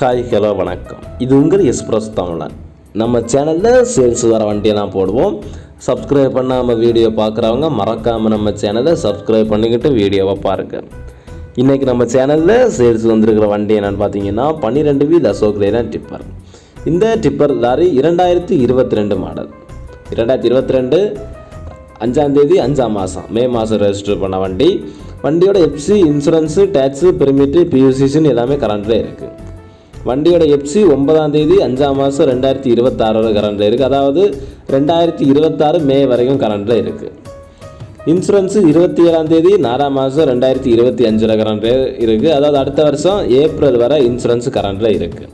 Hi hello வணக்கம். இது உங்கள் எக்ஸ்பிரஸ் தமிழன். நம்ம சேனலில் சேல்ஸ் வர வண்டியெல்லாம் போடுவோம். சப்ஸ்கிரைப் பண்ணாமல் வீடியோ பார்க்குறவங்க மறக்காமல் நம்ம சேனலை சப்ஸ்கிரைப் பண்ணிக்கிட்டு வீடியோவை பாருங்கள் இன்றைக்கி நம்ம சேனலில் சேல்ஸ் வந்திருக்கிற வண்டி என்னென்னு பார்த்தீங்கன்னா பன்னிரெண்டு வீல் அசோக் லேலன் டிப்பர் இந்த டிப்பர் லாரி இரண்டாயிரத்தி இருபத்தி ரெண்டு மாடல் இரண்டாயிரத்தி இருபத்தி ரெண்டு அஞ்சாந்தேதி அஞ்சாம் மாதம் மே மாதம் ரெஜிஸ்டர் பண்ண வண்டி. வண்டியோட எஃப்சி இன்சூரன்ஸு டேக்ஸு பெர்மிட்டு பியூசிஷன் எல்லாமே கரண்ட்டில் இருக்குது வண்டியோட எஃப்சி ஒன்பதாம் தேதி அஞ்சாம் மாதம் ரெண்டாயிரத்தி இருபத்தாறு கரண்டில் இருக்குது அதாவது ரெண்டாயிரத்தி இருபத்தாறு மே வரைக்கும் கரண்டில் இருக்குது இன்சூரன்ஸு இருபத்தி ஏழாம் தேதி நாலாம் மாதம் ரெண்டாயிரத்தி இருபத்தி அஞ்சில் கரண்டில் இருக்குது அதாவது அடுத்த வருஷம் ஏப்ரல் வரை இன்சூரன்ஸ் கரண்டில் இருக்குது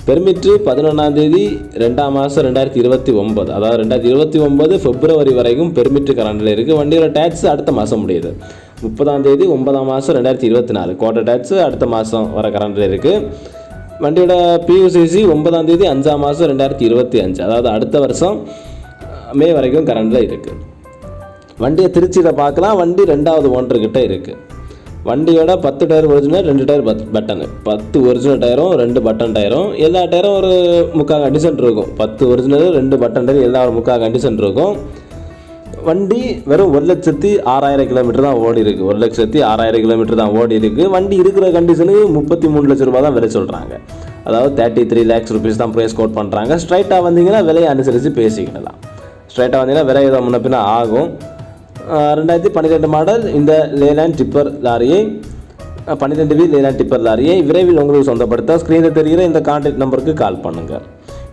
பெர்மிட்டு பதினொன்றாம் தேதி ரெண்டாம் மாதம் ரெண்டாயிரத்தி இருபத்தி ஒம்பது அதாவது ரெண்டாயிரத்தி இருபத்தி ஒம்பது பிப்ரவரி வரைக்கும் பெர்மிட்டு கரண்டில் இருக்குது வண்டியோட டேக்ஸ் அடுத்த மாதம் முடியுது. முப்பதாம் தேதி ஒன்பதாம் மாதம் ரெண்டாயிரத்தி இருபத்தி நாலு. குவார்டர் டேக்ஸ் அடுத்த மாதம் வர கரண்டில் இருக்குது வண்டியோட பியூசிசி ஒன்பதாம் தேதி அஞ்சாம் மாதம் ரெண்டாயிரத்தி இருபத்தி அஞ்சு. அதாவது அடுத்த வருஷம் மே வரைக்கும் கரண்டில் இருக்குது வண்டியை திருச்சியில் பார்க்கலாம். வண்டி ரெண்டாவது ஓனர்கிட்ட இருக்குது வண்டியோட பத்து டயர் ஒரிஜினல் ரெண்டு டயர் பத் பட்டனு பத்து ஒரிஜினல் டயரும் ரெண்டு பட்டன் டயரும். எல்லா டயரும் ஒரு முக்கால் கண்டிஷன் இருக்கும். பத்து ஒரிஜினல் ரெண்டு பட்டன் டயர் எல்லா ஒரு முக்கால் கண்டிஷன் இருக்கும். வண்டி வெறும் ஒரு லட்சத்தி ஆறாயிரம் கிலோமீட்டர் தான் ஓடி இருக்குது ஒரு லட்சத்தி ஆறாயிரம் கிலோமீட்டர் தான் ஓடி இருக்குது வண்டி இருக்கிற கண்டிஷனுக்கு முப்பத்தி மூணு லட்ச ரூபா தான் விலை சொல்கிறாங்க அதாவது தேர்ட்டி த்ரீ லேக்ஸ் ருபீஸ் தான் ப்ரைஸ் கோட் பண்ணுறாங்க ஸ்ட்ரைட்டாக வந்தீங்கன்னா விலையை அனுசரித்து பேசிக்கிடலாம். ஸ்ட்ரைட்டாக வந்தீங்கன்னா விலை ஏதோ முன்னப்பின்னா ஆகும். ரெண்டாயிரத்தி பன்னிரெண்டு மாடல் இந்த லேலேண்ட் டிப்பர் லாரியை பன்னிரெண்டு வீல் லேலேண்ட் டிப்பர் லாரியை விரைவில் உங்களுக்கு சொந்தப்படுத்த. ஸ்க்ரீனில் தெரிகிற இந்த கான்டாக்ட் நம்பருக்கு கால் பண்ணுங்கள்